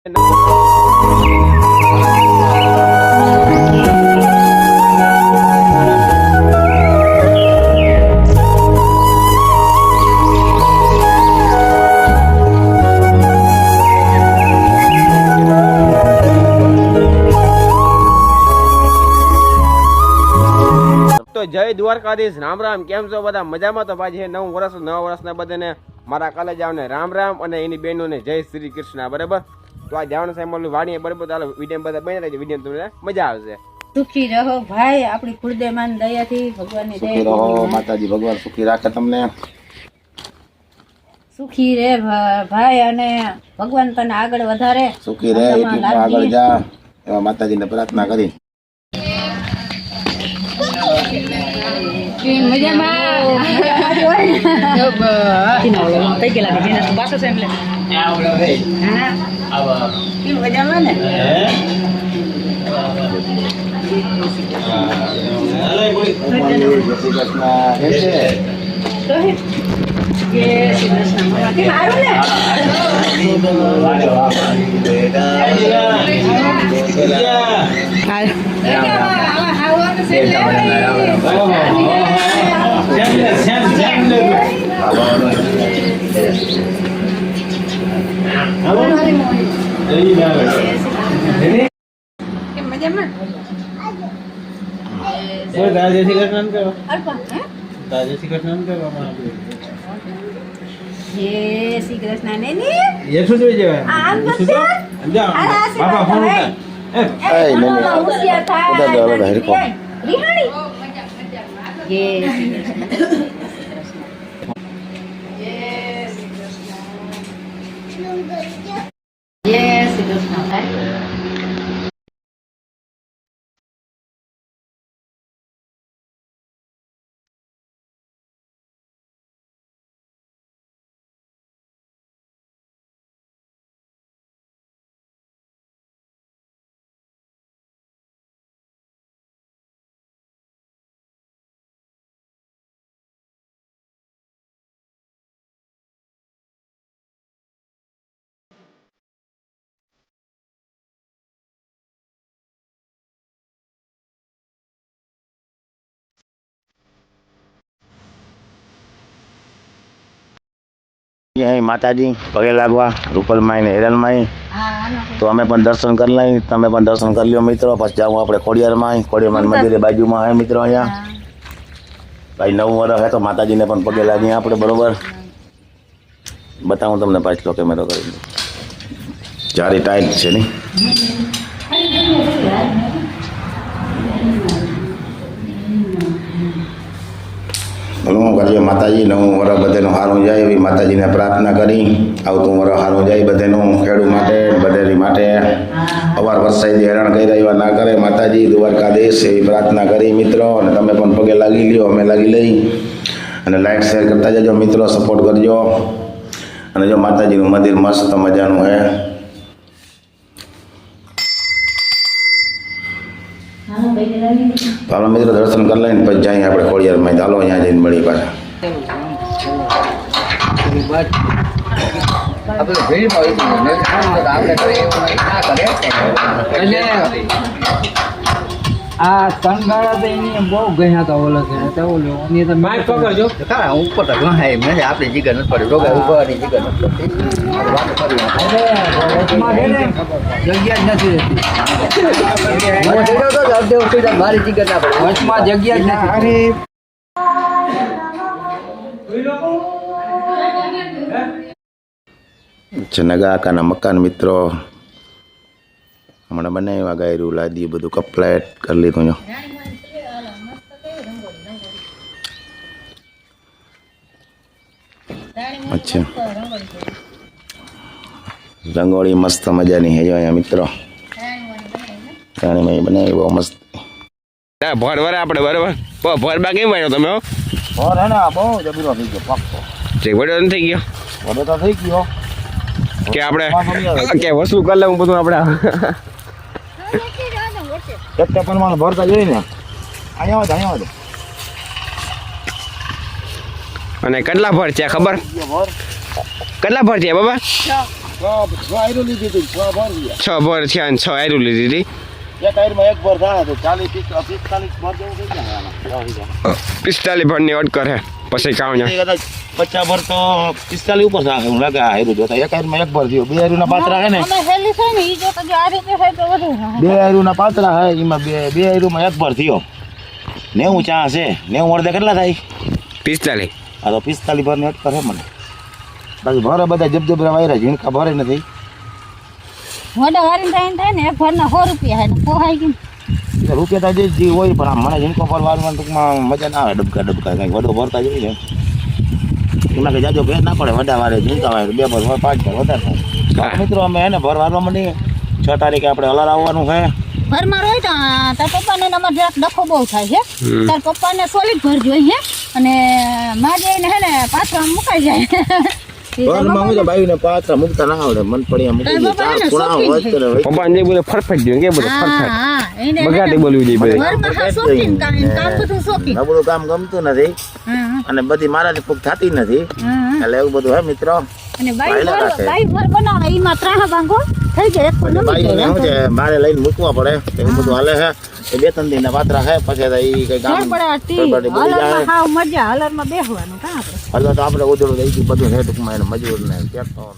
તો જય દ્વારકાધીશ. રામ રામ. કેમ છો બધા? મજામાં તો પાછી નવ વર્ષ, નવ વર્ષના બધાને મારા કાલે આવને રામ રામ અને એની બહેનોને જય શ્રી કૃષ્ણ. બરાબર? તો આ જવાનું સાહેબ મારું વાણીએ બરોબર ચાલો વીડિયો બધા બની રહેજો. વીડિયો તમને મજા આવશે. સુખી રહો ભાઈ આપણી કુળદેવમાન દયાથી ભગવાનની સુખી રહો માતાજી ભગવાન સુખી રાખે તમને. સુખી રે ભાઈ અને ભગવાન તને આગળ વધારે. સુખી રહે આત્મા આગળ જા. એવા માતાજીને પ્રાર્થના કરી. આવડો થઈ ગયેલા બીજા તો પાછો છે એટલે આવડો ભાઈ હા આવો કેમ મજામાં ને હા જય શ્રી કૃષ્ણ કેમ છે? જય શ્રી કૃષ્ણ ને ને આમ કરશે? આ એ નહીં, નહીં. હોશિયાર થાય. બધા દોડો દો, હેરખો. રિહાણી. જય શ્રી કૃષ્ણ. જય શ્રી કૃષ્ણ અહીં માતાજી પગે લાગવા રૂપલમાઈ ને હિરણમાઈ. હા, તો અમે પણ દર્શન કરી લઈ તમે પણ દર્શન કરી લ્યો મિત્રો. પછી જાઉં આપણે ખોડિયારમાં ખોડિયાર મંદિરે બાજુમાં હે મિત્રો અહીંયા. ભાઈ નવું વર્ષ હે તો માતાજીને પણ પગે લાગીએ આપણે બરોબર? બતાવું તમને પાછલો કેમેરો કરી ચારે ટાઈટ છે ને? ભલું કરજો માતાજી નવું વરસ બધાનું સારું જાય એવી માતાજીને પ્રાર્થના કરી. આવતું વરસ સારું જાય બધાનું ખેડૂત માટે, બધેની માટે. અવાર વરસાદી હેરાન કરી રહ્યા ના કરે માતાજી, દ્વારકાધીશ એવી પ્રાર્થના કરી. મિત્રો, અને તમે પણ પગે લાગી લ્યો, અમે લાગી લઈ. અને લાઈક શેર કરતા જજો, મિત્રો સપોર્ટ કરજો. અને જો માતાજીનું મંદિર મસ્ત મજાનું હે. તો આપણે મિત્રો દર્શન કરી લઈને પછી જઈએ આપણે ખોડિયારમાં ચાલો અહીંયા જઈને મળી પાછા. આપણે ને, આપણે ના આ તણગાળા તો એની બહુ ગયા હતા ઓલો છે તો ઓલો એની તો માઇક પકડજો. હા ઉપર તો ઘણા એમ ને જીગર નથી પડી રોગા જીગર કરી વચમાં છે ને, જગ્યા જ નથી રહેતી. તો સુધી મારી જીગર ના પડે. વચમાં જગ્યા જ નથી. છે નગા કાકાના મકાન મિત્રો હમણાં બનાવ્યા ગાયરું લાદી બધું કપલેટ કરી લીધું જો અચ્છા. રંગોળી મસ્ત મજાની હે જો અહીંયા મિત્રો. રાણીમાં બનાવી બહુ મસ્ત. ના ભર વરે આપણે બરાબર? ભરબા ભર બા કેમ વાળ્યો તમે હો? ઓર હે ને આ બહુ જબરો થઈ ગયો પાક્કો. જે વડો થઈ ગયો? વડો તો થઈ ગયો. કે આપણે કે વસુ કરી લેવું બધું આપણે એક પ્રમાણે ભરતા જઈ ને. અહીંયા વાત અહીંયા વાત અને કેટલા ભર છે ખબર? કેટલા ભર છે બાબા? છ ભર છે અને છ આયરું લીધી હતી. એક આયરમાં એક ભર થાય તો ચાલીસ પિસ્તાલીસ ભર જેવું થઈ જાય પિસ્તાલીસ ભરની અટકર હે પછી કાવણ્યા કદાચ પચાસ ભર તો પિસ્તાલીસ ઉપર થાય હું લાગે આ હેરું જોતા એક આયરમાં એક ભર થયો બે હેરુના પાત્રા હે ને અમે હેલી છે ને ઈ જો તો જો આ રીતે હોય તો વધુ હા. બે હેરુના પાત્રા હે એમાં બે બે હેરુમાં એક ભર થયો નેવું ચા છે નેવું અડધે કેટલા થાય પિસ્તાલીસ આ તો પિસ્તાલીસ ભરની અટકર હે મને બાકી ભરે બધા જબજબરા વાયરા ઝીણકા ભરે નથી મોઢા વારીને થાય ને થાય ને એક ભરના સો રૂપિયા હે ને પોહાય ગયું. રૂપિયા તો જે જે હોય પણ આમ મને પર ભરવાનું ટૂંકમાં મજા ના આવે ડબકા ડબકા કંઈક વધુ ભરતા જોઈએ. એમાં કે જાજો ભેદ ના પડે વડા વારે ઝીણકા વારે બે ભર હોય પાંચ ભર વધારે થાય. મિત્રો અમે એને વારવા મળી છ તારીખે આપણે અલાર આવવાનું છે. ઘરમાં રહી તો તાર પપ્પાને ને અમારે જરાક ડખો બહુ થાય છે. તાર પપ્પાને સોલિડ ભર જોઈએ અને માં જઈને હે ને પાછળ આમ મુકાઈ જાય. પપ્પાને- બધું પરફેક્ટ જોઈએ કે હે ને બગાડી જોઈએ બધું. કામ ગમતું નથી. અને બધી મારાથી ફૂગ થતી નથી. એટલે એવું બધું હે મિત્રો? અને બાઈ રાખે. બાઈ ઘર બનાવે એમાં ત્રાહ બાંધો થઈ જાય એક જાય શું છે મારે લઈને મૂકવા પડે. એવું બધું હાલે છે. એ બે ત્રણ દિન પાત્રા છે. પછી તો કઈ ગામ પડે હાવ મજા હલરમાં બેસવાનું કા આપણે? હલર તો આપણે ઉધડું દઈ ગયું બધું હે ટૂંકમાં એને મજૂર ને ને.